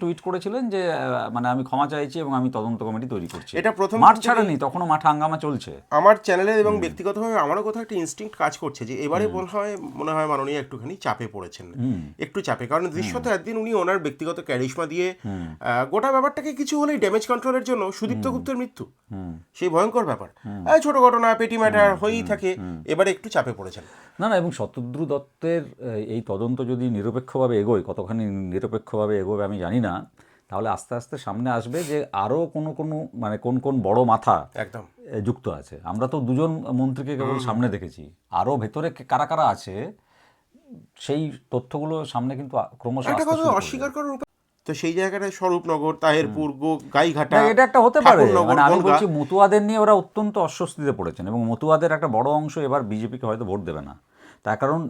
Tweet করেছিলেন যে মানে আমি ক্ষমা চাইছি এবং আমি তদন্ত কমিটি তৈরি করছি। এটা প্রথম মাঠ ছাড়েনি তখনও মাঠে হাঙ্গামা চলছে। আমার চ্যানেলে এবং ব্যক্তিগতভাবে আমারও কোথাও একটা ইনস্টিংক্ট কাজ করছে যে এবারে মনে হয় মনে হয় মাননীয় একটুখানি চাপে পড়েছেন। একটু চাপে কারণ দৃশ্যত একদিন উনি ওনার ব্যক্তিগত ক্যারিশমা দিয়ে গোটা ব্যাপারটাকে কিছু হলেই ড্যামেজ কন্ট্রোলের জন্য সুদীপ্ত গুপ্তের মৃত্যু। সেই ভয়ঙ্কর ব্যাপার। ছোট ঘটনা পেটি ম্যাটার হয়েই থাকে এবারে একটু চাপে পড়েছেন। না না এবং শতদ্রু দত্তের এই তদন্ত যদি নিরপেক্ষভাবে এগোয় কতখানি নিরপেক্ষভাবে এগোবে আমি জানি না তাহলে আস্তে আস্তে সামনে আসবে যে আরও কোনো কোনো মানে কোন কোন বড় মাথা একদম। যুক্ত আছে। আমরা তো দুজন মন্ত্রীকে কেবল সামনে দেখেছি। আরও ভেতরে কারা কারা আছে সেই তথ্যগুলো সামনে কিন্তু ক্রমশ। অস্বীকার করার তো সেই জায়গাটায় স্বরূপনগর তাহেরপুর গাইঘাটা এটা একটা হতে পারে। মানে আমি বলছি মতুয়াদের নিয়ে ওরা অত্যন্ত অস্বস্তিতে পড়েছেন এবং মতুয়াদের একটা বড় অংশ এবার বিজেপিকে হয়তো ভোট দেবে না। তার কারণ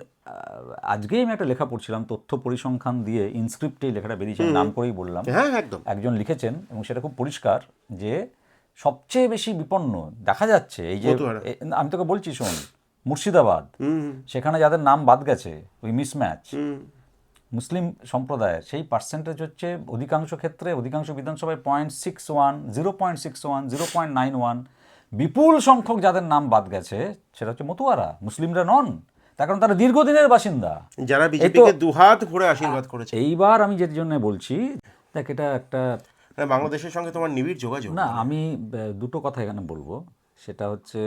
আজকেই আমি একটা লেখা পড়ছিলাম তথ্য পরিসংখ্যান দিয়ে ইনস্ক্রিপ্টে লেখাটা বেরিয়েছে নাম করেই বললাম। হ্যাঁ একদম। একজন লিখেছেন এবং সেটা খুব পরিষ্কার যে সবচেয়ে বেশি বিপন্ন দেখা যাচ্ছে এই যে আমি তোকে বলছি শোন মুর্শিদাবাদ সেখানে যাদের নাম বাদ গেছে ওই মিসম্যাচ মুসলিম সম্প্রদায়ের সেই পার্সেন্টেজ হচ্ছে অধিকাংশ ক্ষেত্রে অধিকাংশ বিধানসভায় point six one zero point six one zero point nine one বিপুল সংখ্যক যাদের নাম বাদ গেছে সেটা হচ্ছে মতুয়ারা মুসলিমরা নন। তার কারণ তারা দীর্ঘদিনের বাসিন্দা। যারা বিজেপিকে দুহাত ভরে আশীর্বাদ করেছে। এইবার আমি যের জন্য বলছি দেখ এটা একটা বাংলাদেশের সঙ্গে তোমার নিবিড় যোগাযোগ। না আমি দুটো কথা এখানে বলব। সেটা হচ্ছে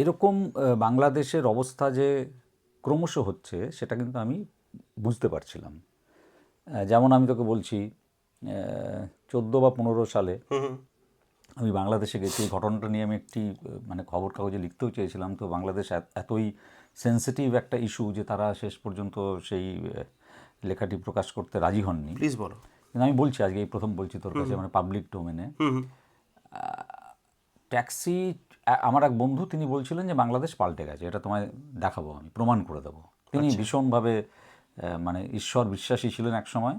এরকম বাংলাদেশের অবস্থা যে ক্রমশ হচ্ছে সেটা কিন্তু আমি বুঝতে পারছিলাম। যেমন আমি তোকে বলছি চোদ্দ বা পনেরো সালে। আমি বাংলাদেশে গেছি। এই ঘটনাটা নিয়ে আমি একটি মানে খবর কাগজে লিখতেও চেয়েছিলাম। তো বাংলাদেশ এত- এতই সেন্সিটিভ একটা ইস্যু যে তারা শেষ পর্যন্ত সেই লেখাটি প্রকাশ করতে রাজি হননি। প্লিজ বলো। কিন্তু আমি বলছি আজকে এই প্রথম বলছি তোর কাছে মানে পাবলিক ডোমেনে। ট্যাক্সি আমার এক বন্ধু তিনি বলছিলেন যে বাংলাদেশ পাল্টে গেছে। এটা তোমায় দেখাবো আমি প্রমাণ করে দেবো। তিনি ভীষণভাবে মানে ঈশ্বর বিশ্বাসী ছিলেন এক সময়।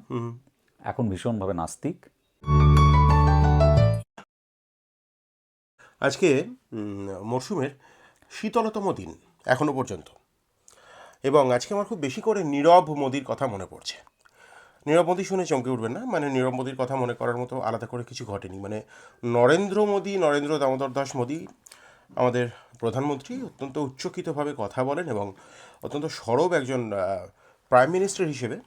এখন ভীষণভাবে নাস্তিক। আজকে মরশুমের শীতলতম দিন এখনও পর্যন্ত। এবং আজকে আমার খুব বেশি করে নীরব মোদির কথা মনে পড়ছে। নীরব মোদি শুনে চমকে উঠবেন না? মানে নীরব মোদির কথা মনে করার মতো আলাদা করে কিছু ঘটেনি। মানে নরেন্দ্র মোদি, নরেন্দ্র দামোদর দাস মোদি, আমাদের প্রধানমন্ত্রী অত্যন্ত উচ্চকিতভাবে কথা বলেন এবং অত্যন্ত সরব একজন প্রাইম মিনিস্টার হিসেবে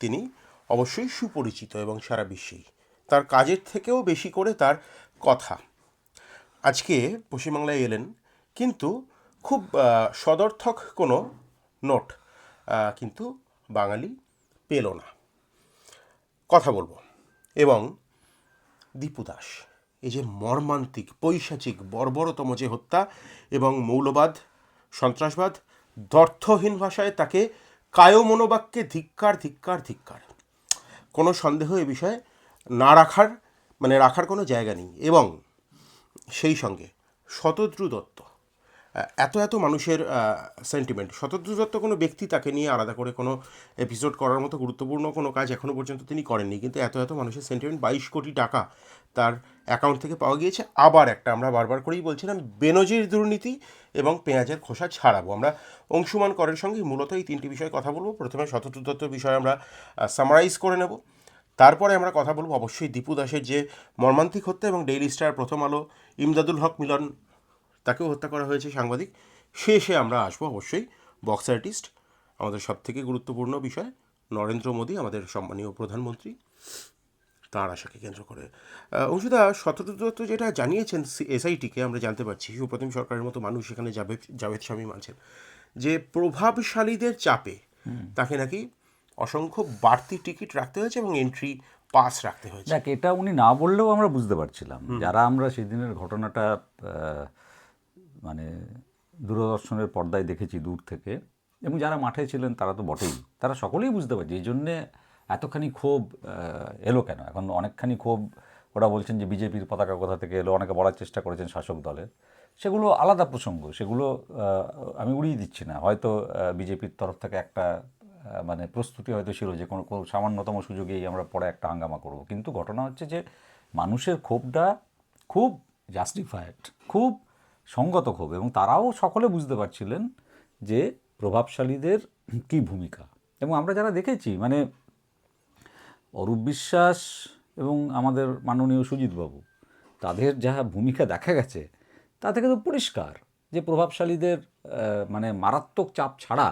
তিনি অবশ্যই সুপরিচিত এবং সারা বিশ্বেই। তার কাজের থেকেও বেশি করে তার কথা। আজকে পশ্চিমবাংলায় এলেন, কিন্তু খুব সদর্থক কোনো নোট কিন্তু বাঙালি পেল না। কথা বলব। এবং দীপু দাস, এই যে মর্মান্তিক, পৈশাচিক, বর্বরতম যে হত্যা এবং মৌলবাদ, সন্ত্রাসবাদ দর্থহীন ভাষায় তাকে কায় মনোবাক্যে ধিক্কার ধিক্কার ধিক্কার। কোনো সন্দেহ এ বিষয়ে না রাখার মানে রাখার কোনো জায়গা নেই। এবং সেই সঙ্গে শতদ্রু দত্ত। এত এত মানুষের সেন্টিমেন্ট শতদ্রু দত্ত কোনো ব্যক্তি তাকে নিয়ে আলাদা করে কোনো এপিসোড করার মতো গুরুত্বপূর্ণ কোনো কাজ এখনও পর্যন্ত তিনি করেননি। কিন্তু এত এত মানুষের সেন্টিমেন্ট বাইশ কোটি টাকা তার অ্যাকাউন্ট থেকে পাওয়া গিয়েছে। আবার একটা আমরা বারবার করেই বলছিলাম, বেনজির দুর্নীতি এবং পেঁয়াজের খোসা ছাড়াবো। আমরা অংশুমান করের সঙ্গে মূলত এই তিনটি বিষয়ে কথা বলব। প্রথমে শতদ্রু দত্তর বিষয়ে আমরা সামারাইজ করে নেব। তারপরে আমরা কথা বলব অবশ্যই দীপু দাসের যে মর্মান্তিক হত্যা এবং ডেইলি স্টার প্রথম আলো ইমদাদুল হক মিলন তাকেও হত্যা করা হয়েছে সাংবাদিক। শেষে আমরা আসব অবশ্যই বক্স আর্টিস্ট আমাদের সবথেকে গুরুত্বপূর্ণ বিষয় নরেন্দ্র মোদী আমাদের সম্মানীয় প্রধানমন্ত্রী তার আশাকে কেন্দ্র করে। অংশুদা দত্ত যেটা জানিয়েছেন এসআইটিকে আমরা জানতে পারছি সুপ্রতিম সরকারের মতো মানুষ সেখানে জাভেদ জাভেদ স্বামী মানছেন যে প্রভাবশালীদের চাপে তাকে নাকি অসংখ্য বাড়তি টিকিট রাখতে হয়েছে এবং এন্ট্রি পাস রাখতে হয়েছে। দেখ এটা উনি না বললেও আমরা বুঝতে পারছিলাম। যারা আমরা সেদিনের ঘটনাটা মানে দূরদর্শনের পর্দায় দেখেছি দূর থেকে এবং যারা মাঠে ছিলেন তারা তো বটেই। তারা সকলেই বুঝতে পারছে এই জন্যে এতখানি ক্ষোভ এলো কেন? এখন অনেকখানি ক্ষোভ ওরা বলছেন যে বিজেপির পতাকা কোথা থেকে এলো অনেকে বলার চেষ্টা করেছেন শাসক দলের। সেগুলো আলাদা প্রসঙ্গ সেগুলো আমি উড়িয়ে দিচ্ছি না। হয়তো বিজেপির তরফ থেকে একটা মানে প্রস্তুতি হয়তো ছিল যে কোনো সামান্যতম সুযোগেই আমরা পরে একটা হাঙ্গামা করব। কিন্তু ঘটনা হচ্ছে যে মানুষের ক্ষোভটা খুব জাস্টিফাইড খুব সঙ্গত ক্ষোভ এবং তারাও সকলে বুঝতে পারছিলেন যে প্রভাবশালীদের কী ভূমিকা। এবং আমরা যারা দেখেছি মানে অরূপ বিশ্বাস এবং আমাদের মাননীয় সুজিতবাবু, তাদের যা ভূমিকা দেখা গেছে, তা থেকে তো পরিষ্কার যে প্রভাবশালীদের মানে মারাত্মক চাপ ছাড়া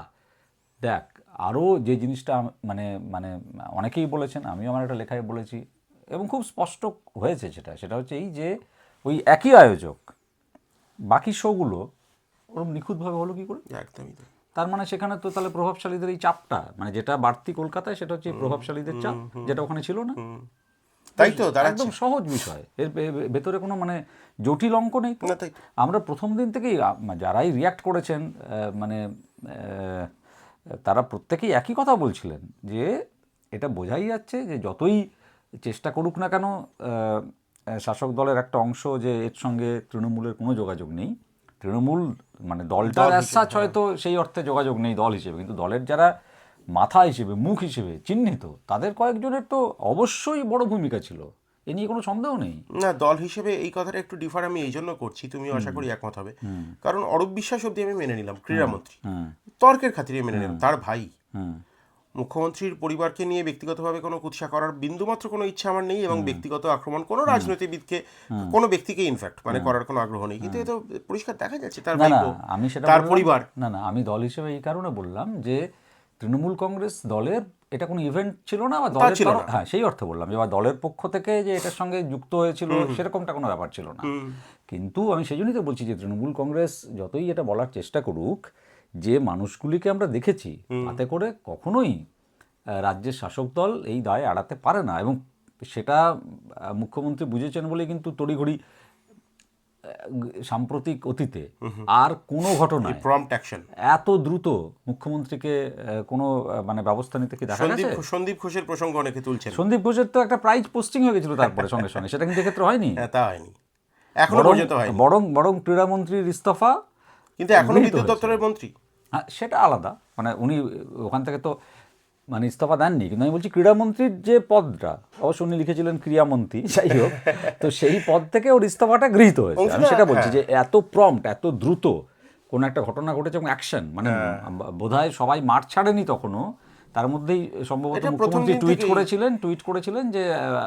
দেখ আরও যে জিনিসটা মানে মানে অনেকেই বলেছেন আমিও আমার একটা লেখায় বলেছি এবং খুব স্পষ্ট হয়েছে সেটা সেটা হচ্ছে এই যে ওই একই আয়োজক বাকি শোগুলো ওরকম নিখুঁতভাবে হলো কী করে? একদমই তার মানে সেখানে তো তাহলে প্রভাবশালীদের এই চাপটা মানে যেটা বাড়তি কলকাতায় সেটা হচ্ছে প্রভাবশালীদের চাপ যেটা ওখানে ছিল না। তাই তো একদম সহজ বিষয়। এর ভেতরে কোনো মানে জটিল অঙ্ক নেই। আমরা প্রথম দিন থেকেই যারাই রিয়াক্ট করেছেন মানে তারা প্রত্যেকেই একই কথা বলছিলেন যে এটা বোঝাই যাচ্ছে যে যতই চেষ্টা করুক না কেন শাসক দলের একটা অংশ যে এর সঙ্গে তৃণমূলের কোনো যোগাযোগ নেই। তৃণমূল মানে দলটার অ্যাসাচ হয়তো সেই অর্থে যোগাযোগ নেই দল হিসেবে কিন্তু দলের যারা মাথা হিসেবে মুখ হিসেবে চিহ্নিত তাদের কয়েকজনের তো অবশ্যই বড় ভূমিকা ছিল। এ নিয়ে কোনো সন্দেহ নেই। না দল হিসেবে এই কথাটা একটু ডিফার আমি এই জন্য করছি তুমি আশা করি একমত হবে। কারণ অরূপ বিশ্বাস অব্দি আমি মেনে নিলাম ক্রীড়ামন্ত্রী। তর্কের খাতিরে মেনে নিলাম তার ভাই। মুখ্যমন্ত্রীর পরিবারকে নিয়ে ব্যক্তিগতভাবে কোনো কুৎসা করার বিন্দুমাত্র কোনো ইচ্ছা আমার নেই এবং ব্যক্তিগত আক্রমণ কোনো রাজনীতিবিদকে কোনো ব্যক্তিকে ইনফ্যাক্ট মানে করার কোনো আগ্রহ নেই। কিন্তু এ তো পরিষ্কার দেখা যাচ্ছে তার আমি সেটা তার পরিবার। না না আমি দল হিসেবে এই কারণে বললাম যে তৃণমূল কংগ্রেস দলের এটা কোনো ইভেন্ট ছিল না? বা দলের ছিল হ্যাঁ সেই অর্থে বললাম যে বা দলের পক্ষ থেকে যে এটার সঙ্গে যুক্ত হয়েছিল সেরকমটা কোনো ব্যাপার ছিল না। কিন্তু আমি সেই জন্যই তো বলছি যে তৃণমূল কংগ্রেস যতই এটা বলার চেষ্টা করুক যে মানুষগুলিকে আমরা দেখেছি তাতে করে কখনোই রাজ্যের শাসক দল এই দায় এড়াতে পারে না। এবং সেটা মুখ্যমন্ত্রী বুঝেছেন বলে কিন্তু তড়িঘড়ি সাম্প্রতিক অতীতে আর কোনো প্রম্পট অ্যাকশন এত দ্রুত মুখ্যমন্ত্রীকে কোনো মানে ব্যবস্থা নিতে কি দেখা সন্দীপ গেছে? সন্দীপ ঘোষের প্রসঙ্গ অনেকে তুলছেন। সন্দীপ ঘোষের তো একটা প্রাইজ পোস্টিং হয়ে গেছিল তারপরে সঙ্গে সঙ্গে। সেটা কিন্তু এক্ষেত্রে হয়নি? হ্যাঁ তা হয়নি। এখনও পর্যন্ত হয়নি। বরং বরং ক্রীড়ামন্ত্রীর ইস্তফা কিন্তু এখনও বিদ্যুৎ দপ্তরের মন্ত্রী। হ্যাঁ সেটা আলাদা। মানে উনি ওখান থেকে তো মানে ইস্তফা দেননি। কিন্তু আমি বলছি ক্রীড়ামন্ত্রীর যে পদটা অবশ্য উনি লিখেছিলেন ক্রীড়ামন্ত্রী যাই হোক তো সেই পদ থেকে ওর ইস্তফাটা গৃহীত হয়েছে। আমি সেটা বলছি হ্যাঁ। যে এত প্রম্পট এত দ্রুত কোনো একটা ঘটনা ঘটেছে এবং অ্যাকশন মানে বোধহয় সবাই মাঠ ছাড়েনি তখনও তার মধ্যেই সম্ভবত প্রথম মুখ্যমন্ত্রী টুইট করেছিলেন টুইট করেছিলেন যে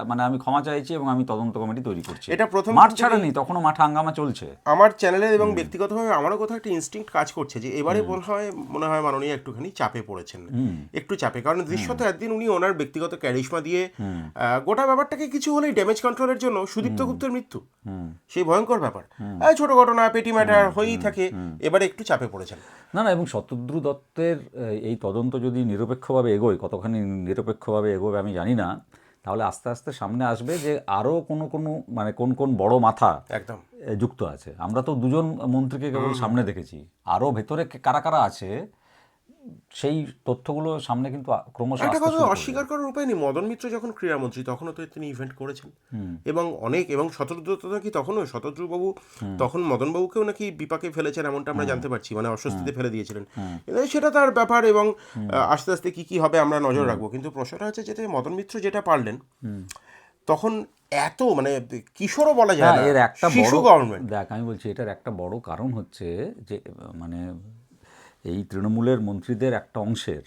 মানে আমি ক্ষমা চাইছি এবং আমি তদন্ত কমিটি তৈরি করছি। এটা প্রথম মাঠ ছাড়েনি তখনও মাঠে হাঙ্গামা চলছে। আমার চ্যানেলে এবং ব্যক্তিগতভাবে আমারও কোথাও একটা ইনস্টিংক্ট কাজ করছে যে এবারে মনে হয় মনে হয় মাননীয় একটুখানি চাপে পড়েছেন। একটু চাপে কারণ দৃশ্যত একদিন উনি ওনার ব্যক্তিগত ক্যারিশমা দিয়ে গোটা ব্যাপারটাকে কিছু হলেই ড্যামেজ কন্ট্রোলের জন্য সুদীপ্ত গুপ্তের মৃত্যু। সেই ভয়ঙ্কর ব্যাপার। এই ছোট ঘটনা পেটি ম্যাটার হয়েই থাকে এবারে একটু চাপে পড়েছেন। না না এবং শতদ্রু দত্তের এই তদন্ত যদি নিরপেক্ষভাবে এগোয় কতখানি নিরপেক্ষভাবে এগোবে আমি জানি না। তাহলে আস্তে আস্তে সামনে আসবে যে আরও কোন কোন মানে কোন কোন বড় মাথা একদম। যুক্ত আছে। আমরা তো দুজন মন্ত্রীকে কেবল সামনে দেখেছি। আরও ভেতরে কারা কারা আছে? সেই তথ্যগুলো সামনে কিন্তু ক্রমশ একটা কথা অস্বীকার করার উপায় নেই। মদন মিত্র যখন ক্রীড়ামন্ত্রী তখনও তো তিনি ইভেন্ট করেছেন। এবং অনেক এবং শতদ্রু তো নাকি তখনও শতদ্রু বাবু তখন মদন বাবুকেও নাকি বিপাকে ফেলেছেন এমনটা আমরা জানতে পারছি। মানে অস্বস্তিতে ফেলে দিয়েছিলেন। সেটা তার ব্যাপার এবং আস্তে আস্তে কি কি হবে আমরা নজর রাখব। কিন্তু প্রশ্নটা হচ্ছে যেতে মদন মিত্র যেটা পারলেন তখন এত মানে কিশোরও বলা যায় না এর একটা শিশু বড় গভর্নমেন্ট দেখ আমি বলছি এটার একটা বড় কারণ হচ্ছে যে মানে এই তৃণমূলের মন্ত্রীদের একটা অংশের।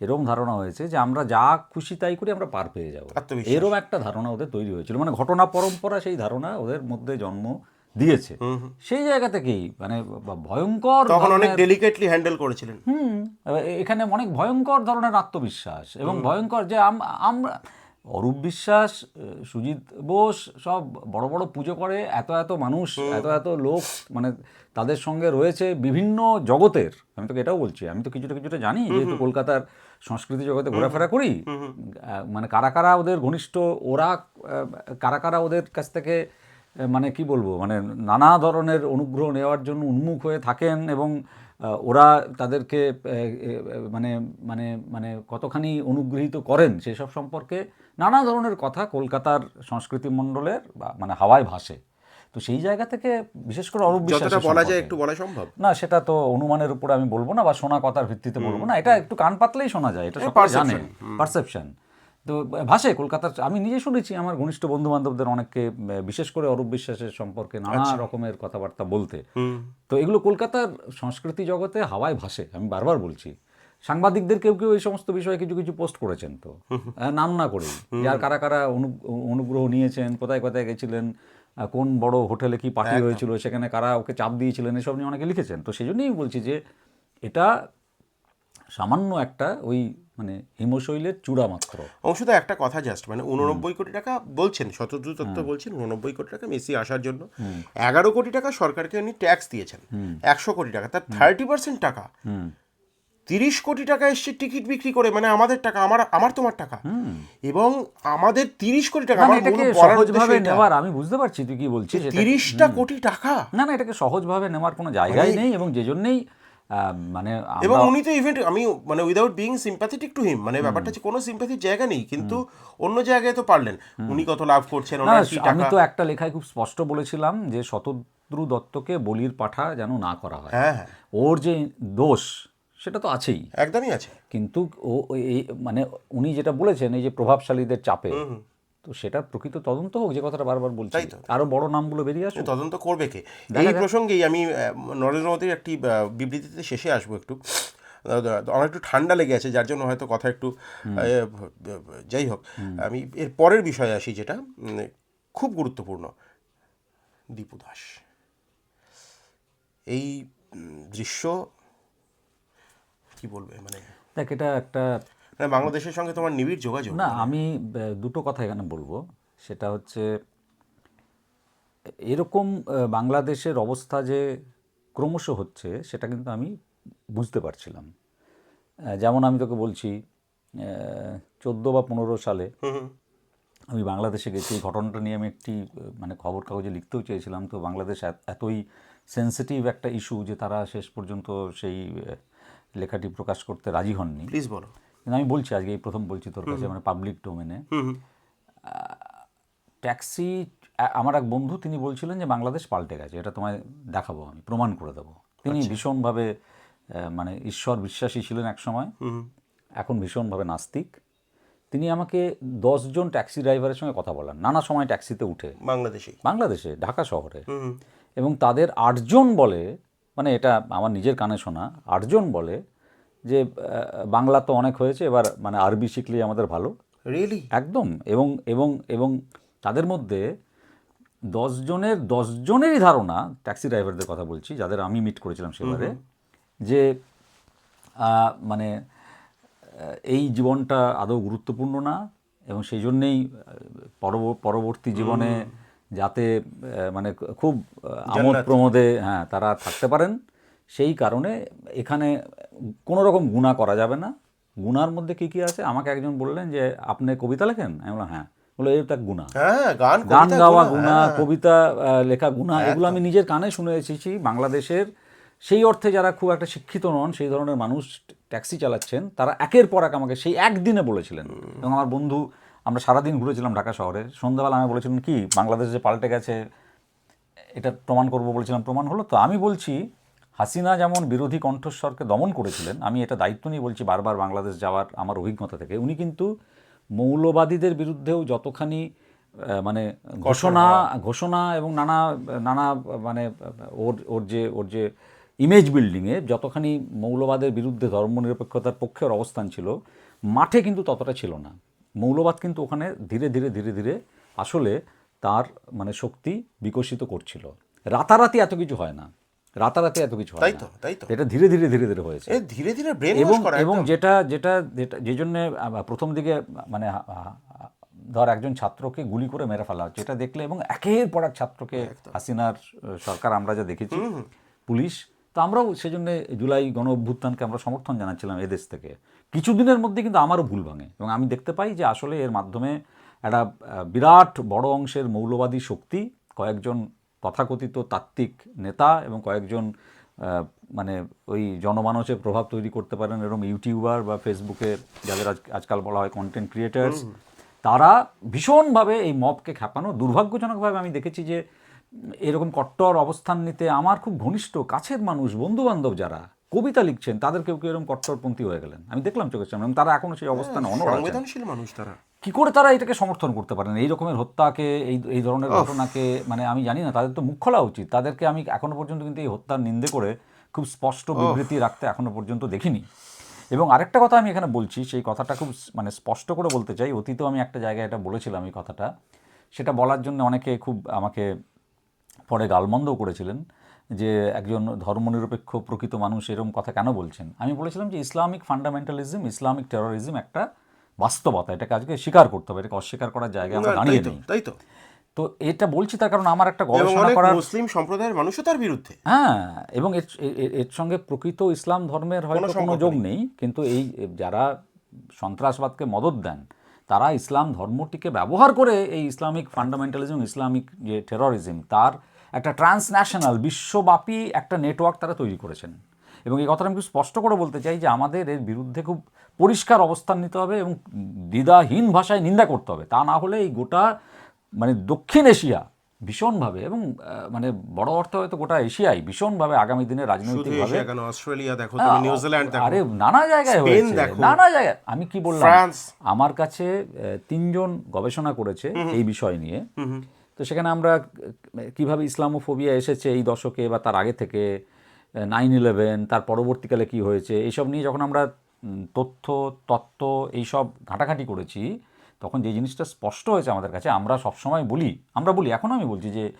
এরকম ধারণা হয়েছে যে আমরা যা খুশি তাই করি আমরা পার পেয়ে যাব। এরকম একটা ধারণা ওদের তৈরি হয়েছিল। মানে ঘটনা পরম্পরা সেই ধারণা ওদের মধ্যে জন্ম দিয়েছে। সেই জায়গা থেকেই মানে ভয়ঙ্কর তখন অনেক ডেলিকেটলি হ্যান্ডেল করেছিলেন। হুম এখানে অনেক ভয়ঙ্কর ধরনের আত্মবিশ্বাস এবং ভয়ঙ্কর যে আম- আমরা অরূপ বিশ্বাস সুজিত বোস সব বড় বড় পুজো করে এত এত মানুষ এত এত লোক মানে তাদের সঙ্গে রয়েছে বিভিন্ন জগতের। আমি তোকে এটাও বলছি আমি তো কিছুটা কিছুটা জানি যেহেতু কলকাতার সংস্কৃতি জগতে ঘোরাফেরা করি। মানে কারা কারা ওদের ঘনিষ্ঠ ওরা কারা কারা ওদের কাছ থেকে মানে কি বলব মানে নানা ধরনের অনুগ্রহ নেওয়ার জন্য উন্মুখ হয়ে থাকেন এবং ওরা তাদেরকে মানে মানে মানে কতখানি অনুগৃহীত করেন সেসব সম্পর্কে নানা ধরনের কথা কলকাতার সংস্কৃতি মণ্ডলের বা মানে হাওয়ায় ভাসে। তো সেই জায়গা থেকে বিশেষ করে অরূপ যতটা বিশ্বাসের বলা যায় একটু বলা সম্ভব। না সেটা তো অনুমানের উপর আমি বলব না বা শোনা কথার ভিত্তিতে বলব না। এটা একটু কান পাতলেই শোনা যায় এটা সকলে জানে। পারসেপশন তো ভাষে কলকাতার আমি নিজে শুনেছি আমার ঘনিষ্ঠ বন্ধু বান্ধবদের অনেককে বিশেষ করে অরূপ বিশ্বাসের সম্পর্কে নানা রকমের কথাবার্তা বলতে। তো এগুলো কলকাতার সংস্কৃতি জগতে হাওয়ায় ভাসে আমি বারবার বলছি। সাংবাদিকদের কেউ কেউ এই সমস্ত বিষয়ে কিছু কিছু পোস্ট করেছেন তো। নাম না করেই। যার কারা কারা অনু- অনুগ্রহ নিয়েছেন কোথায় কোথায় গেছিলেন কোন বড় হোটেলে কি পার্টি হয়েছিল সেখানে কারা ওকে চাপ দিয়েছিলেন এসব নিয়ে অনেকে লিখেছেন। তো সেই জন্যই বলছি যে এটা সামান্য একটা ওই মানে হিমশৈলের চূড়া মাত্র। অংশদা একটা কথা জাস্ট মানে উননব্বই কোটি টাকা বলছেন শতদ্রু তত্ত্ব বলছেন উননব্বই কোটি টাকা মেসি আসার জন্য। এগারো কোটি টাকা সরকারকে উনি ট্যাক্স দিয়েছেন একশো কোটি টাকা তার থার্টি পার্সেন্ট টাকা। তিরিশ কোটি টাকা এসছে টিকিট বিক্রি করে মানে আমাদের টাকা আমার আমার তোমার টাকা। এবং আমাদের তিরিশ কোটি টাকা সহজভাবে নেওয়ার আমি বুঝতে পারছি তুই কি বলছিস তিরিশটা কোটি টাকা। না না এটাকে সহজভাবে নেওয়ার কোনো জায়গাই নেই এবং যে জন্যেই মানে এবং উনি তো ইভেন্ট আমি মানে without being sympathetic to him মানে ব্যাপারটা হচ্ছে কোনো সিম্প্যাথির জায়গা নেই কিন্তু অন্য জায়গায় তো পারলেন। উনি কত লাভ করছেন ওনার কি আমি তো একটা লেখায় খুব স্পষ্ট বলেছিলাম যে শতদ্রু দত্তকে বলির পাঠা যেন না করা হয়। হ্যাঁ হ্যাঁ। ওর যে দোষ সেটা তো আছেই। একদমই আছে। কিন্তু ও মানে উনি যেটা বলেছেন এই যে প্রভাবশালীদের চাপে তো সেটা প্রকৃত তদন্ত হোক যে কথাটা বারবার বলছি। তাই তো। আরও বড় নামগুলো বেরিয়ে আসুক। তদন্ত করবে কে? এই প্রসঙ্গেই আমি নরেন্দ্র মোদীর একটি বিবৃতিতে শেষে আসব একটু। আমার একটু ঠান্ডা লেগে আছে যার জন্য হয়তো কথা একটু যাই হোক। আমি এর পরের বিষয়ে আসি যেটা খুব গুরুত্বপূর্ণ। দীপু দাস। এই দৃশ্য কি বলবে? মানে দেখ এটা একটা বাংলাদেশের সঙ্গে তোমার নিবিড় যোগাযোগ? না আমি দুটো কথা এখানে বলব। সেটা হচ্ছে এরকম বাংলাদেশের অবস্থা যে ক্রমশ হচ্ছে সেটা কিন্তু আমি বুঝতে পারছিলাম। যেমন আমি তোকে বলছি চোদ্দ বা পনেরো সালে আমি বাংলাদেশে গেছি। এই ঘটনাটা নিয়ে আমি একটি মানে খবর কাগজে লিখতেও চেয়েছিলাম। তো বাংলাদেশ এত- এতই সেন্সিটিভ একটা ইস্যু যে তারা শেষ পর্যন্ত সেই লেখাটি প্রকাশ করতে রাজি হননি। প্লিজ বলো। কিন্তু আমি বলছি আজকে এই প্রথম বলছি তোর কাছে মানে পাবলিক ডোমেনে ট্যাক্সি আমার এক বন্ধু তিনি বলছিলেন যে বাংলাদেশ পাল্টে গেছে এটা তোমায় দেখাবো আমি প্রমাণ করে দেবো। তিনি ভীষণভাবে মানে ঈশ্বর বিশ্বাসী ছিলেন এক সময় এখন ভীষণভাবে নাস্তিক। তিনি আমাকে দশজন ট্যাক্সি ড্রাইভারের সঙ্গে কথা বলেন নানা সময় ট্যাক্সিতে উঠে। বাংলাদেশে? বাংলাদেশে ঢাকা শহরে। এবং তাদের আটজন বলে মানে এটা আমার নিজের কানে শোনা আটজন বলে যে বাংলা তো অনেক হয়েছে এবার মানে আরবি শিখলেই আমাদের ভালো। রিয়েলি একদম এবং এবং এবং তাদের মধ্যে দশজনের দশজনেরই ধারণা ট্যাক্সি ড্রাইভারদের কথা বলছি যাদের আমি মিট করেছিলাম সেবারে যে মানে এই জীবনটা আদৌ গুরুত্বপূর্ণ না এবং সেই জন্যেই পরবর্তী জীবনে যাতে মানে খুব আমোদ প্রমোদে হ্যাঁ তারা থাকতে পারেন। সেই কারণে এখানে কোনো রকম গুণা করা যাবে না। গুনার মধ্যে কি কি আছে? আমাকে একজন বললেন যে আপনি কবিতা লেখেন? আমি বললাম হ্যাঁ। তো এক গুণা। হ্যাঁ গান গান গাওয়া গুণা, হ্যাঁ। কবিতা লেখা গুণা এগুলো আমি নিজের কানে শুনে এসেছি। বাংলাদেশের সেই অর্থে যারা খুব একটা শিক্ষিত নন সেই ধরনের মানুষ ট্যাক্সি চালাচ্ছেন তারা একের পর এক আমাকে সেই একদিনে বলেছিলেন। এবং আমার বন্ধু আমরা সারাদিন ঘুরেছিলাম ঢাকা শহরে। সন্ধ্যাবেলা আমি বলেছিলাম কি বাংলাদেশ যে পাল্টে গেছে এটা প্রমাণ করব বলেছিলাম প্রমাণ হলো? তো আমি বলছি হাসিনা যেমন বিরোধী কণ্ঠস্বরকে দমন করেছিলেন আমি এটা দায়িত্ব নিয়ে বলছি বারবার বাংলাদেশ যাওয়ার আমার অভিজ্ঞতা থেকে উনি কিন্তু মৌলবাদীদের বিরুদ্ধেও যতখানি মানে ঘোষণা ঘোষণা এবং নানা নানা মানে ওর ওর যে ওর যে ইমেজ বিল্ডিংয়ে যতখানি মৌলবাদের বিরুদ্ধে ধর্মনিরপেক্ষতার পক্ষে ওর অবস্থান ছিল মাঠে কিন্তু ততটা ছিল না। মৌলবাদ কিন্তু ওখানে ধীরে ধীরে ধীরে ধীরে আসলে তার মানে শক্তি বিকশিত করছিল। রাতারাতি এত কিছু হয় না। রাতারাতি এত কিছু তাই তো তাই তো। এটা ধীরে ধীরে ধীরে ধীরে হয়েছে। ধীরে ধীরে ব্রেন এবং এবং যেটা যেটা যেটা যে জন্য প্রথম দিকে মানে ধর একজন ছাত্রকে গুলি করে মেরে ফেলা হচ্ছে এটা দেখলে এবং একের পর এক ছাত্রকে হাসিনার সরকার আমরা যা দেখেছি পুলিশ তো আমরাও সেজন্য জুলাই গণ অভ্যুত্থানকে আমরা সমর্থন জানাচ্ছিলাম এদেশ থেকে। কিছুদিনের মধ্যে কিন্তু আমারও ভুল ভাঙে এবং আমি দেখতে পাই যে আসলে এর মাধ্যমে একটা বিরাট বড় অংশের মৌলবাদী শক্তি কয়েকজন তথাকথিত তাত্ত্বিক নেতা এবং কয়েকজন মানে ওই জনমানসে প্রভাব তৈরি করতে পারেন এরকম ইউটিউবার বা ফেসবুকে যাদের আজ আজকাল বলা হয় কন্টেন্ট ক্রিয়েটার্স তারা ভীষণভাবে এই মবকে খেপানো দুর্ভাগ্যজনকভাবে আমি দেখেছি যে এরকম কট্টর অবস্থান নিতে আমার খুব ঘনিষ্ঠ কাছের মানুষ বন্ধু বান্ধব যারা কবিতা লিখছেন তাদের কেউ কেউ এরকম কট্টরপন্থী হয়ে গেলেন? আমি দেখলাম চোখের সামনে তারা এখনও সেই অবস্থানে অনড় সংবেদনশীল মানুষ তারা। কি করে তারা এটাকে সমর্থন করতে পারেন এই রকমের হত্যাকে এই এই ধরনের ঘটনাকে মানে আমি জানি না তাদের তো মুখ খোলা উচিত। তাদেরকে আমি এখনও পর্যন্ত কিন্তু এই হত্যার নিন্দে করে খুব স্পষ্ট বিবৃতি রাখতে এখনও পর্যন্ত দেখিনি। এবং আরেকটা কথা আমি এখানে বলছি সেই কথাটা খুব মানে স্পষ্ট করে বলতে চাই। অতীতেও আমি একটা জায়গায় এটা বলেছিলাম এই কথাটা। সেটা বলার জন্য অনেকে খুব আমাকে পরে গালমন্দও করেছিলেন যে একজন ধর্মনিরপেক্ষ প্রকৃত মানুষ এরকম কথা কেন বলছেন? আমি বলেছিলাম যে ইসলামিক ফান্ডামেন্টালিজম ইসলামিক টেরোরিজম একটা বাস্তবতা এটাকে আজকে স্বীকার করতে হবে এটাকে অস্বীকার করার জায়গায় আমরা দাঁড়িয়ে নেই। তাই তো। তো এটা বলছি তার কারণ আমার একটা গবেষণা করার মুসলিম সম্প্রদায়ের মানুষও তার বিরুদ্ধে। হ্যাঁ এবং এর সঙ্গে প্রকৃত ইসলাম ধর্মের হয়তো কোনো যোগ নেই। কিন্তু এই যারা সন্ত্রাসবাদকে মদত দেন তারা ইসলাম ধর্মটিকে ব্যবহার করে এই ইসলামিক ফান্ডামেন্টালিজম ইসলামিক যে টেরোরিজম তার একটা ট্রান্সন্যাশনাল বিশ্বব্যাপী একটা নেটওয়ার্ক তারা তৈরি করেছেন। এবং এই কথাটা আমি স্পষ্ট করে বলতে চাই যে আমাদের এর বিরুদ্ধে খুব পরিষ্কার অবস্থান নিতে হবে এবং দ্বিধাহীন ভাষায় নিন্দা করতে হবে। তা না হলে এই গোটা মানে দক্ষিণ এশিয়া ভীষণভাবে এবং মানে বড় অর্থে হয়তো গোটা এশিয়ায় ভীষণভাবে আগামী দিনে রাজনৈতিকভাবে অস্ট্রেলিয়া দেখো তুমি নিউজিল্যান্ড দেখো আরে নানা জায়গায় হয়েছে নানা জায়গায়। আমি কি বললাম? আমার কাছে তিনজন গবেষণা করেছে এই বিষয় নিয়ে। তো সেখানে আমরা কীভাবে ইসলামোফোবিয়া এসেছে এই দশকে বা তার আগে থেকে নাইন ইলেভেন তার পরবর্তীকালে কি হয়েছে এইসব নিয়ে যখন আমরা তথ্য তত্ত্ব এইসব ঘাঁটাঘাঁটি করেছি তখন যে জিনিসটা স্পষ্ট হয়েছে আমাদের কাছে আমরা সবসময় বলি আমরা বলি এখনও আমি বলছি যে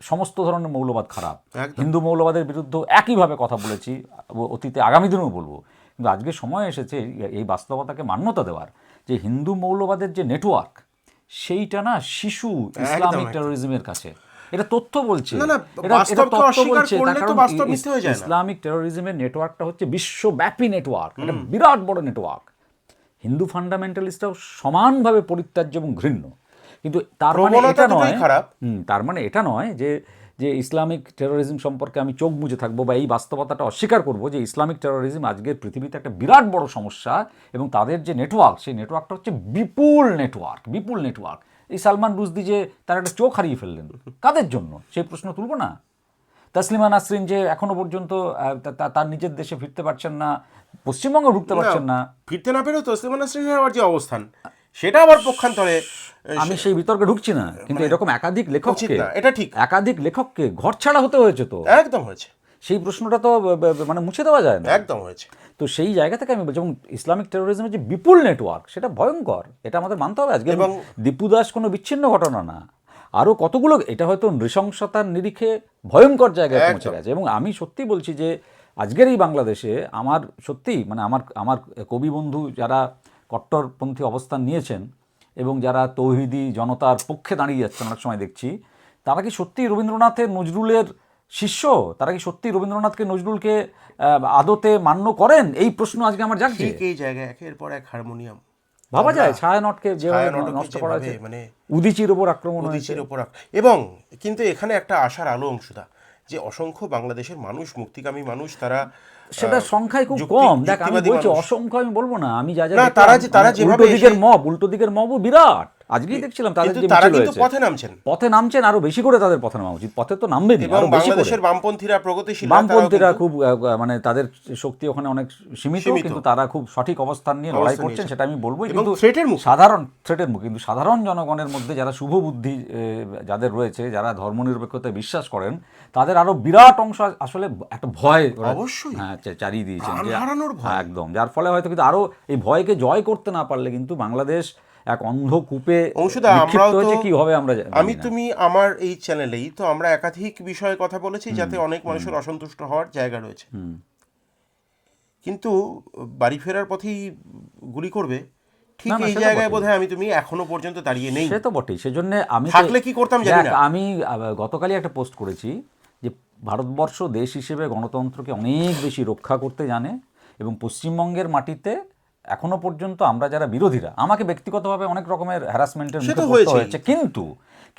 সমস্ত ধরনের মৌলবাদ খারাপ। হিন্দু মৌলবাদের বিরুদ্ধে একইভাবে কথা বলেছি অতীতে আগামী দিনেও বলব। কিন্তু আজকে সময় এসেছে এই- বাস্তবতাকে মান্যতা দেওয়ার যে হিন্দু মৌলবাদের যে নেটওয়ার্ক সেইটা না শিশু ইসলামিক। টেরোরিজমের কাছে। এটা তথ্য বলছে। না, না, এটা- এটা বাস্তবকে অস্বীকার করলে তো বাস্তব মিথ্যে হয়ে যায় না। ইসলামিক টেরোরিজমের নেটওয়ার্কটা হচ্ছে বিশ্বব্যাপী নেটওয়ার্ক এটা বিরাট বড় নেটওয়ার্ক হিন্দু ফান্ডামেন্টালিস্টরাও সমানভাবে পরিত্যাজ্য এবং ঘৃণ্য। কিন্তু তার মানে এটা নয় তার মানে এটা নয় যে যে ইসলামিক টেরোরিজম সম্পর্কে আমি চোখ মুজে থাকব বা এই বাস্তবতাটা অস্বীকার করব যে ইসলামিক টেরোরিজম আজকের পৃথিবীতে একটা বিরাট বড় সমস্যা এবং তাদের যে নেটওয়ার্ক সেই নেটওয়ার্কটা হচ্ছে বিপুল নেটওয়ার্ক বিপুল নেটওয়ার্ক এই সালমান রুশদি যে তার একটা চোখ হারিয়ে ফেললেন কাদের জন্য? সেই প্রশ্ন তুলব না? তাসলিমা নাসরিন যে এখনও পর্যন্ত তার নিজের দেশে ফিরতে পারছেন না পশ্চিমবঙ্গে ঢুকতে পারছেন না। ফিরতে না পেরেও তসলিমা নাসরিনের আবার যে অবস্থান সেটা আবার পক্ষান্তরে আমি সেই বিতর্কে ঢুকছি না কিন্তু এরকম একাধিক লেখক এটা ঠিক। একাধিক লেখককে ঘর ছাড়া হতে হয়েছে তো। একদম হয়েছে। সেই প্রশ্নটা তো মানে মুছে দেওয়া যায় না। একদম হয়েছে। তো সেই জায়গা থেকে আমি বলছি এবং ইসলামিক টেরোরিজমের যে বিপুল নেটওয়ার্ক সেটা ভয়ঙ্কর। এটা আমাদের মানতে হবে। আজকে এবং- দীপু দাস কোনো বিচ্ছিন্ন ঘটনা না। আরও কতগুলো এটা হয়তো নৃশংসতার নিরিখে ভয়ঙ্কর জায়গায় পৌঁছে গেছে। এবং আমি সত্যি বলছি যে আজকের এই বাংলাদেশে আমার সত্যি মানে আমার আমার কবি বন্ধু যারা কট্টরপন্থী অবস্থান নিয়েছেন এবং যারা তৌহিদি জনতার পক্ষে দাঁড়িয়ে যাচ্ছেন অনেক সময় দেখছি তারা কি সত্যি রবীন্দ্রনাথের নজরুলের শিষ্য? তারা কি সত্যি রবীন্দ্রনাথকে নজরুলকে আদতে মান্য করেন? এই প্রশ্ন আজকে আমার জাগছে। ঠিক এই জায়গায় একের পর এক হারমোনিয়াম। ভাবা যায় ছায়ানটকে ছায়ানটকে নষ্ট করা হয়েছে। মানে উদিচির ওপর আক্রমণ উদিচির ওপর এবং কিন্তু এখানে একটা আশার আলো অংশটা যে অসংখ্য বাংলাদেশের মানুষ মুক্তিকামী মানুষ তারা সেটা সংখ্যায় খুব কম। দেখ আমি বলছি অসংখ্য আমি বলব না। আমি যা যা তারা যে- তারা যেভাবে উল্টো দিকের মব উল্টো দিকের মবও বিরাট। আজকেই দেখছিলাম তাদের যে তারা মিছিল কিন্তু পথে নামছেন পথে নামছেন আরও বেশি করে তাদের পথে নামা উচিত পথে তো নামবেনই এবং আরও বেশি করে বাংলাদেশের বামপন্থীরা প্রগতিশীল বামপন্থীরা খুব মানে তাদের শক্তি ওখানে অনেক সীমিত। কিন্তু তারা খুব সঠিক অবস্থান নিয়ে লড়াই করছেন সেটা আমি বলব কিন্তু threat-এর মুখে। সাধারণ থ্রেটের মুখে কিন্তু সাধারণ জনগণের মধ্যে যারা শুভ বুদ্ধি যাদের রয়েছে যারা ধর্মনিরপেক্ষতায় বিশ্বাস করেন তাদের আরও বিরাট অংশ আসলে একটা ভয় অবশ্যই। হ্যাঁ চারিয়ে দিয়েছেন হারানোর ভয়। হ্যাঁ, একদম যার ফলে হয়তো কিন্তু আরও এই ভয়কে জয় করতে না পারলে কিন্তু বাংলাদেশ এক অন্ধকূপে অংশুদা, আমরাও তো- কি হবে আমরা আমি তুমি আমার এই চ্যানেলেই তো আমরা একাধিক বিষয়ে কথা বলেছি যাতে অনেক মানুষের অসন্তুষ্ট হওয়ার জায়গা রয়েছে। কিন্তু বাড়ি ফেরার পথেই গুলি করবে ঠিক এই জায়গায় বোধহয় আমি তুমি এখনও পর্যন্ত দাঁড়িয়ে নেই। সে তো বটেই সেজন্য আমি থাকলে কি করতাম জানি না। আমি গতকালই একটা পোস্ট করেছি যে ভারতবর্ষ দেশ হিসেবে গণতন্ত্রকে অনেক বেশি রক্ষা করতে জানে এবং পশ্চিমবঙ্গের মাটিতে এখনও পর্যন্ত আমরা যারা বিরোধীরা আমাকে ব্যক্তিগতভাবে অনেক রকমের হ্যারাসমেন্টের মুখে পড়তে হয়েছে কিন্তু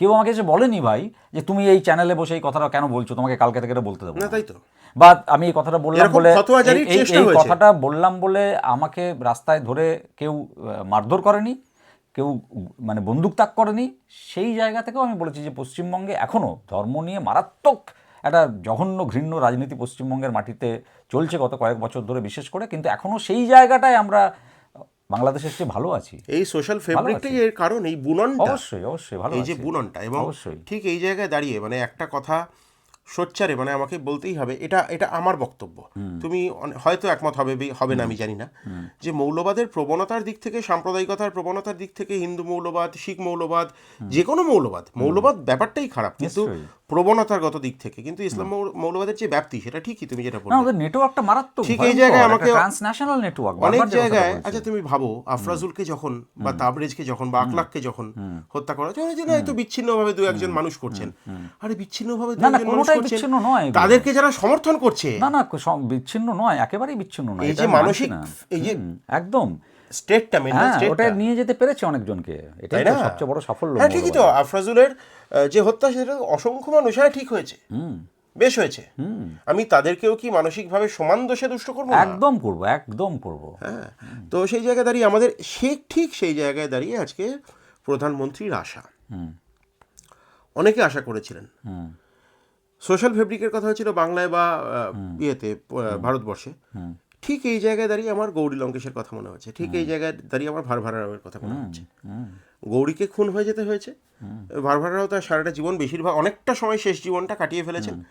কেউ আমাকে এসে বলেনি ভাই যে তুমি এই চ্যানেলে বসে এই কথাটা কেন বলছো তোমাকে কালকে থেকে এটা বলতে দেবো না। তাই তো বা আমি এই কথাটা বললাম বলে এই-। কথাটা বললাম বলে আমাকে রাস্তায় ধরে কেউ মারধর করেনি কেউ মানে বন্দুক তাক করেনি সেই জায়গা থেকেও আমি বলেছি যে পশ্চিমবঙ্গে এখনও ধর্ম নিয়ে মারাত্মক একটা জঘন্য ঘৃণ্য রাজনীতি পশ্চিমবঙ্গের মাটিতে চলছে গত কয়েক বছর ধরে বিশেষ করে কিন্তু এখনও সেই জায়গাটায় আমরা বাংলাদেশের চেয়ে ভালো আছি। এই সোশ্যাল ফেব্রিকটাই এর কারণ এই বুননটা। অবশ্যই অবশ্যই ভালো এই যে বুননটা এবং অবশ্যই। ঠিক এই জায়গায় দাঁড়িয়ে মানে একটা কথা সোচ্চারে মানে আমাকে বলতেই হবে এটা এটা আমার বক্তব্য। তুমি হয়তো একমত হবে হবে না আমি জানি না। যে মৌলবাদের প্রবণতার দিক থেকে সাম্প্রদায়িকতার প্রবণতার দিক থেকে হিন্দু মৌলবাদ শিখ মৌলবাদ যে কোনো মৌলবাদ মৌলবাদ ব্যাপারটাই খারাপ। কিন্তু প্রবণতাগত দিক থেকে কিন্তু ইসলাম মৌলবাদের যে ব্যাপ্তি সেটা ঠিকই তুমি যেটা না বললে নেটওয়ার্কটা মারাত্মক ঠিক এই জায়গায় আমাকে- ট্রান্সন্যাশনাল নেটওয়ার্ক অনেক জায়গায় আচ্ছা তুমি ভাবো আফরাজুলকে যখন বা তাবরেজকে যখন বা আকলাককে যখন হত্যা করা হচ্ছে যে হয়তো বিচ্ছিন্নভাবে দু একজন মানুষ করছেন। আরে বিচ্ছিন্নভাবে দু একজন মানুষ করছেন? বিচ্ছিন্ন নয় তাদেরকে যারা সমর্থন করছে। না না বিচ্ছিন্ন নয় একেবারেই বিচ্ছিন্ন নয় এই যে মানসিক এই যে একদম। স্টেটটা মেন হ্যাঁ ওটা নিয়ে যেতে পেরেছে অনেকজনকে। এটাই না? সবচেয়ে বড় সাফল্য হ্যাঁ ঠিকই তো। আফরাজুলের যে হত্যা সেটা অসংখ্য মানুষ হ্যাঁ ঠিক হয়েছে। বেশ হয়েছে। আমি তাদেরকেও কি মানসিকভাবে সমান দোষে দুষ্ট করব? একদম করব একদম করব। হ্যাঁ তো সেই জায়গায় দাঁড়িয়ে আমাদের সে ঠিক সেই জায়গায় দাঁড়িয়ে আজকে প্রধানমন্ত্রীর আশা অনেকে আশা করেছিলেন। সোশ্যাল ফেব্রিকের কথা হয়েছিল বাংলায় বা ইয়েতে ভারতবর্ষে। ঠিক এই জায়গায় দাঁড়িয়ে আমার গৌরী লঙ্কেশের কথা মনে হচ্ছে। ঠিক এই জায়গায় দাঁড়িয়ে আমার ভারভারাওয়ের কথা মনে হচ্ছে। গৌরীকে খুন হয়ে যেতে হয়েছে। ভারভারাও তার সারাটা জীবন বেশিরভাগ অনেকটা সময় শেষ জীবনটা কাটিয়ে ফেলেছেন।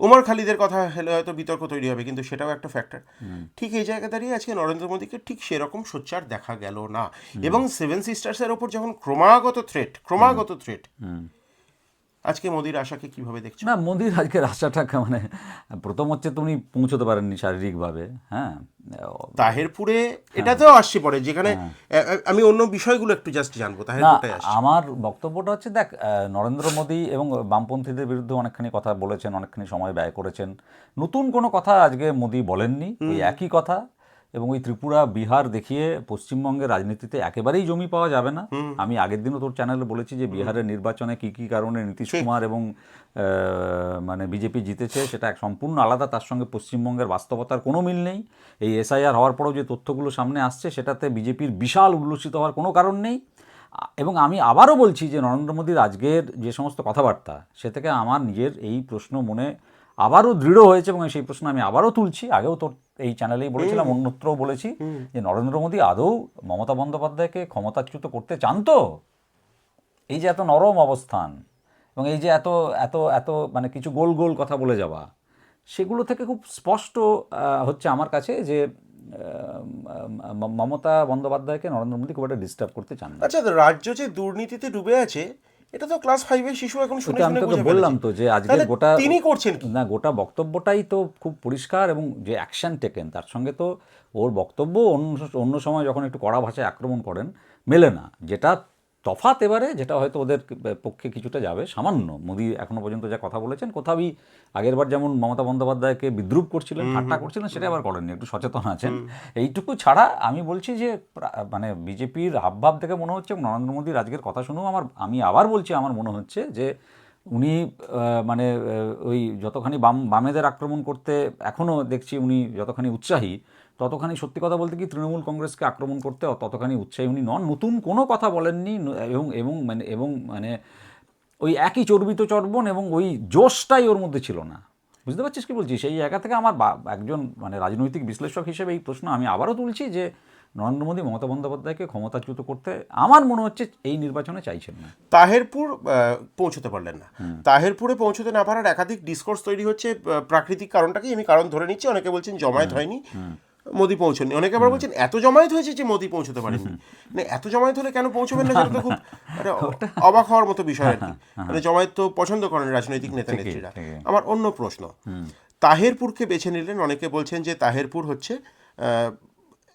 উমর খালিদের কথা হলে হয়তো বিতর্ক তৈরি হবে কিন্তু সেটাও একটা ফ্যাক্টর ঠিক এই জায়গায় দাঁড়িয়ে আজকে নরেন্দ্র মোদীকে ঠিক সেরকম সোচ্চার দেখা গেল না। এবং সেভেন সিস্টার্সের ওপর যখন ক্রমাগত থ্রেট ক্রমাগত থ্রেট আজকে মোদির আশাকে কীভাবে দেখছ না মোদির আজকের আশাটা মানে প্রথম হচ্ছে তুমি পৌঁছতে পারেননি শারীরিকভাবে হ্যাঁ। তাহেরপুরে এটাতেও আসছে পরে যেখানে আ- আমি অন্য বিষয়গুলো একটু জাস্ট জানব আসছে। আমার বক্তব্যটা হচ্ছে দেখ আহ, নরেন্দ্র মোদী এবং বামপন্থীদের বিরুদ্ধে অনেকখানি কথা বলেছেন অনেকখানি সময় ব্যয় করেছেন। নতুন কোনো কথা আজকে মোদী বলেননি ওই একই কথা। এবং ওই ত্রিপুরা বিহার দেখিয়ে পশ্চিমবঙ্গের রাজনীতিতে একেবারেই জমি পাওয়া যাবে না। আমি আগের দিনও তোর চ্যানেলে বলেছি যে বিহারের নির্বাচনে কি কি কারণে নীতিশ কুমার এবং মানে বিজেপি জিতেছে সেটা এক সম্পূর্ণ আলাদা তার সঙ্গে পশ্চিমবঙ্গের বাস্তবতার কোনো মিল নেই। এই এসআইআর হওয়ার পরেও যে তথ্যগুলো সামনে আসছে সেটাতে বিজেপির বিশাল উল্লসিত হওয়ার কোনো কারণ নেই। এবং আমি আবারও বলছি যে নরেন্দ্র মোদীর আজকের যে সমস্ত কথাবার্তা সে থেকে আমার নিজের এই প্রশ্ন মনে আবারও দৃঢ় হয়েছে এবং সেই প্রশ্ন আমি আবারও তুলছি। আগেও তোর এই চ্যানেলেই বলেছিলাম অন্যত্রও বলেছি যে নরেন্দ্র মোদী আদৌ মমতা বন্দ্যোপাধ্যায়কে ক্ষমতাচ্যুত করতে চান তো? এই যে এত নরম অবস্থান এবং এই যে এত এত এত মানে কিছু গোল গোল কথা বলে যাওয়া সেগুলো থেকে খুব স্পষ্ট হচ্ছে আমার কাছে যে মমতা বন্দ্যোপাধ্যায়কে নরেন্দ্র মোদী খুব একটা ডিস্টার্ব করতে চান না। আচ্ছা রাজ্য যে দুর্নীতিতে ডুবে আছে এটা তো ক্লাস ফাইভের শিশু এখন শুনে আমি শুনে বুঝে বললাম তো যে আজকে গোটা তিনি করছেন কি? না গোটা বক্তব্যটাই তো খুব পরিষ্কার এবং যে অ্যাকশন টেকেন তার সঙ্গে তো ওর বক্তব্য অন্য অন্য সময় যখন একটু কড়া ভাষায় আক্রমণ করেন মেলে না। যেটা তফাৎ এবারে যেটা হয়তো ওদের পক্ষে কিছুটা যাবে সামান্য। মোদি এখনও পর্যন্ত যা কথা বলেছেন কোথাওই আগেরবার যেমন মমতা বন্দ্যোপাধ্যায়কে বিদ্রুপ করছিলেন ঠাট্টা করছিলেন সেটা আবার করেননি একটু সচেতন আছেন। এইটুকু ছাড়া আমি বলছি যে মানে বিজেপির হাবভাব থেকে মনে হচ্ছে নরেন্দ্র মোদীর আজকের কথা শুনেও আমার আমি আবার বলছি আমার মনে হচ্ছে যে উনি মানে ওই যতখানি বাম বামেদের আক্রমণ করতে এখনও দেখছি উনি যতখানি উৎসাহী ততখানি সত্যি কথা বলতে কি তৃণমূল কংগ্রেসকে আক্রমণ করতে ততখানি উৎসাহী উনি নন। নতুন কোনো কথা বলেননি এবং এবং মানে এবং মানে ওই একই চর্বিত চর্বণ এবং ওই জোশটাই ওর মধ্যে ছিল না। বুঝতে পারছিস কি বলছি সেই জায়গা থেকে আমার বা- একজন মানে রাজনৈতিক বিশ্লেষক হিসেবে এই প্রশ্ন আমি আবারও তুলছি যে নরেন্দ্র মোদী মমতা বন্দ্যোপাধ্যায়কে ক্ষমতাচ্যুত করতে আমার মনে হচ্ছে এই নির্বাচনে চাইছেন না। তাহেরপুর পৌঁছতে পারলেন না। তাহেরপুরে পৌঁছতে না পারার একাধিক ডিসকোর্স তৈরি হচ্ছে প্রাকৃতিক কারণটাকেই আমি কারণ ধরে নিচ্ছি। অনেকে বলছেন জমায়েত হয়নি। মোদি পৌঁছননি। অনেকে আবার বলছেন এত জমায়েত হয়েছে যে মোদি পৌঁছতে পারেনি মানে এত জমায়েত হলে কেন পৌঁছবেন না? সেটা তো খুব একটা অবাক হওয়ার মতো বিষয় আর কি। মানে জমায়েত তো পছন্দ করেন রাজনৈতিক নেতা নেত্রীরা। আমার অন্য প্রশ্ন। তাহেরপুরকে বেছে নিলেন অনেকে বলছেন যে তাহেরপুর হচ্ছে আহ,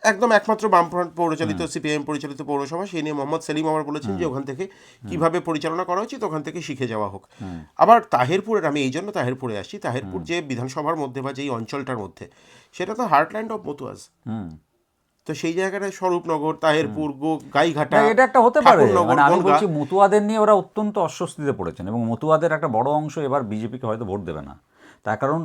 একদম একমাত্র বামফ্রন্ট পরিচালিত সিপিআইএম পরিচালিত পৌরসভা সেই নিয়ে মোহাম্মদ সেলিম আবার বলেছেন যে ওখান থেকে কীভাবে পরিচালনা করা উচিত ওখান থেকে শিখে যাওয়া হোক। আবার তাহেরপুরের আমি এই জন্য তাহেরপুরে আসছি তাহেরপুর যে বিধানসভার মধ্যে বা যেই অঞ্চলটার মধ্যে সেটা তো হার্টল্যান্ড অফ মতুয়াজ তো সেই জায়গাটায় স্বরূপনগর তাহেরপুর গাইঘাটা এটা একটা হতে পারে। মানে আমি বলছি মতুয়াদের নিয়ে ওরা অত্যন্ত অস্বস্তিতে পড়েছেন এবং মতুয়াদের একটা বড় অংশ এবার বিজেপিকে হয়তো ভোট দেবে না। তার কারণ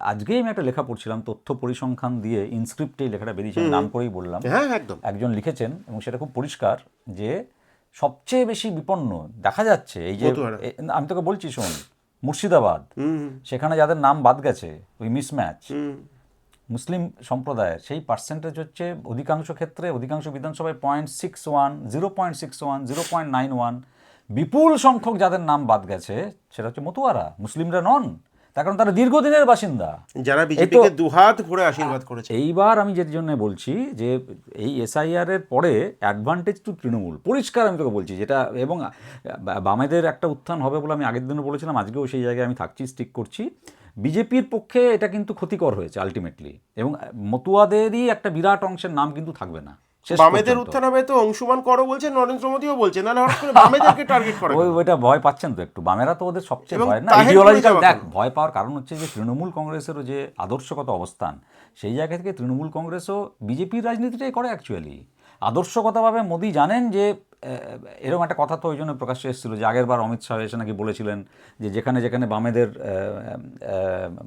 আজকেই আমি একটা লেখা পড়ছিলাম তথ্য পরিসংখ্যান দিয়ে ইনস্ক্রিপ্টে লেখাটা বেরিয়েছে নাম করেই বললাম। হ্যাঁ একদম। একজন লিখেছেন এবং সেটা খুব পরিষ্কার যে সবচেয়ে বেশি বিপন্ন দেখা যাচ্ছে এই যে আমি তোকে বলছি শোন মুর্শিদাবাদ সেখানে যাদের নাম বাদ গেছে ওই মিসম্যাচ মুসলিম সম্প্রদায়ের সেই পার্সেন্টেজ হচ্ছে অধিকাংশ ক্ষেত্রে অধিকাংশ বিধানসভায় point six one zero point six one zero point nine one বিপুল সংখ্যক যাদের নাম বাদ গেছে সেটা হচ্ছে মতুয়ারা মুসলিমরা নন। তার কারণ তারা দীর্ঘদিনের বাসিন্দা। যারা বিজেপিকে দুহাত ভরে আশীর্বাদ করেছে। এইবার আমি যের জন্য বলছি যে এই এসআইআর এর পরে অ্যাডভান্টেজ টু তৃণমূল। পরিষ্কার আমি তোকে বলছি যেটা এবং বামেদের একটা উত্থান হবে বলে আমি আগের দিনও বলেছিলাম আজকেও সেই জায়গায় আমি থাকছি স্টিক করছি। বিজেপির পক্ষে এটা কিন্তু ক্ষতিকর হয়েছে আলটিমেটলি এবং মতুয়াদেরই একটা বিরাট অংশের নাম কিন্তু থাকবে না। বামেদের। উত্থান হবে তো অংশুমান করো বলছে নরেন্দ্র মোদীও বলছে না হঠাৎ করে বামেদেরকে টার্গেট করে ওই ওইটা ভয় পাচ্ছেন তো একটু। বামেরা তো ওদের সবচেয়ে ভয় না ইডিওলজিক্যাল দেখ ভয় পাওয়ার কারণ হচ্ছে যে তৃণমূল কংগ্রেসের যে আদর্শগত অবস্থান সেই জায়গা থেকে তৃণমূল কংগ্রেসও বিজেপির রাজনীতিটাই করে অ্যাকচুয়ালি আদর্শগতভাবে মোদি জানেন যে এরকম একটা কথা তো ওই জন্য প্রকাশ্যে এসেছিল যে আগের বার অমিত শাহ এসে নাকি বলেছিলেন যে যেখানে যেখানে বামেদের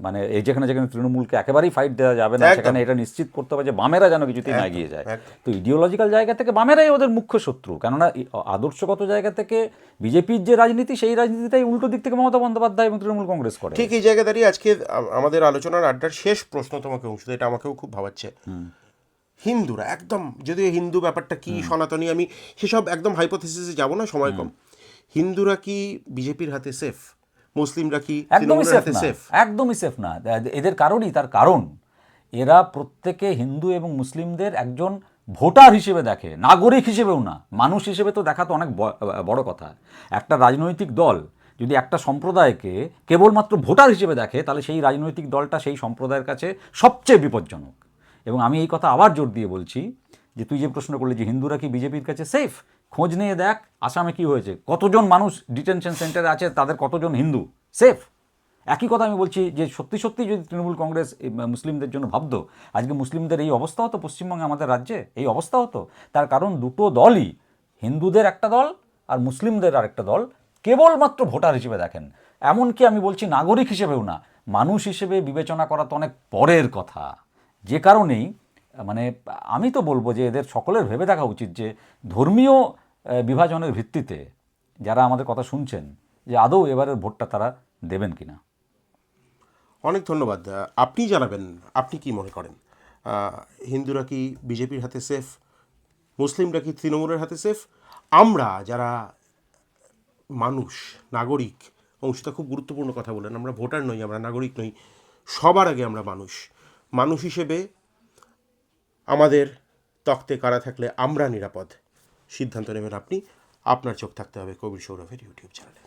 মানে এই যেখানে যেখানে তৃণমূলকে একেবারেই ফাইট দেওয়া যাবে না সেখানে এটা নিশ্চিত করতে হবে যে বামেরা যেন কিছুতেই না এগিয়ে যায়। তো ইডিওলজিক্যাল জায়গা থেকে বামেরাই ওদের মুখ্য শত্রু। কেননা আদর্শগত জায়গা থেকে বিজেপির যে রাজনীতি সেই রাজনীতিটাই উল্টো দিক থেকে মমতা বন্দ্যোপাধ্যায় এবং তৃণমূল কংগ্রেস করে। ঠিক এই জায়গায় দাঁড়িয়ে আজকে আমাদের আলোচনার আড্ডার শেষ প্রশ্ন তোমাকে অংশ এটা আমাকেও খুব ভাবাচ্ছে। হিন্দুরা একদম যদিও হিন্দু ব্যাপারটা কি সনাতনী আমি সেসব একদম হাইপোথিসিসে যাব না সময় কম। হিন্দুরা কি বিজেপির হাতে সেফ মুসলিমরা কি একদমই সেফ সেফ একদমই সেফ না। এদের কারণই তার কারণ এরা প্রত্যেকে হিন্দু এবং মুসলিমদের একজন ভোটার হিসেবে দেখে নাগরিক হিসেবেও না। মানুষ হিসেবে তো দেখা তো অনেক বড় কথা। একটা রাজনৈতিক দল যদি একটা সম্প্রদায়কে কেবলমাত্র ভোটার হিসেবে দেখে তাহলে সেই রাজনৈতিক দলটা সেই সম্প্রদায়ের কাছে সবচেয়ে বিপজ্জনক। এবং আমি এই কথা আবার জোর দিয়ে বলছি যে তুই যে প্রশ্ন করলি যে হিন্দুরা কি বিজেপির কাছে সেফ খোঁজ নিয়ে দেখ আসামে কি হয়েছে। কতজন মানুষ ডিটেনশন সেন্টারে আছে, তাদের কতজন হিন্দু? সেফ একই কথা আমি বলছি যে সত্যি সত্যি যদি তৃণমূল কংগ্রেস মুসলিমদের জন্য ভাবতো, আজকে মুসলিমদের এই অবস্থা হতো পশ্চিমবঙ্গে আমাদের রাজ্যে, এই অবস্থা হতো তার কারণ দুটো দলই, হিন্দুদের একটা দল আর মুসলিমদের আর একটা দল, কেবলমাত্র ভোটার হিসেবে দেখেন। এমনকি আমি বলছি নাগরিক হিসেবেও না, মানুষ হিসেবে বিবেচনা করা তো অনেক পরের কথা। যে কারণেই মানে আমি তো বলব যে এদের সকলের ভেবে দেখা উচিত যে ধর্মীয় বিভাজনের ভিত্তিতে যারা আমাদের কথা শুনছেন, যে আদৌ এবারের ভোটটা তারা দেবেন কিনা। অনেক ধন্যবাদ। আপনি জানাবেন, আপনি কি মনে করেন? হিন্দুরা কি বিজেপির হাতে সেফ? মুসলিমরা কি তৃণমূলের হাতে সেফ? আমরা যারা মানুষ, নাগরিক অংশটা খুব গুরুত্বপূর্ণ কথা বলেন আমরা ভোটার নই, আমরা নাগরিক নই, সবার আগে আমরা মানুষ। মানুষ হিসেবে আমাদের তক্তে কারা থাকলে আমরা নিরাপদ? সিদ্ধান্ত নেবেন আপনি। আপনার চোখ থাকতে হবে কবির সৌরভের ইউটিউব চ্যানেলে।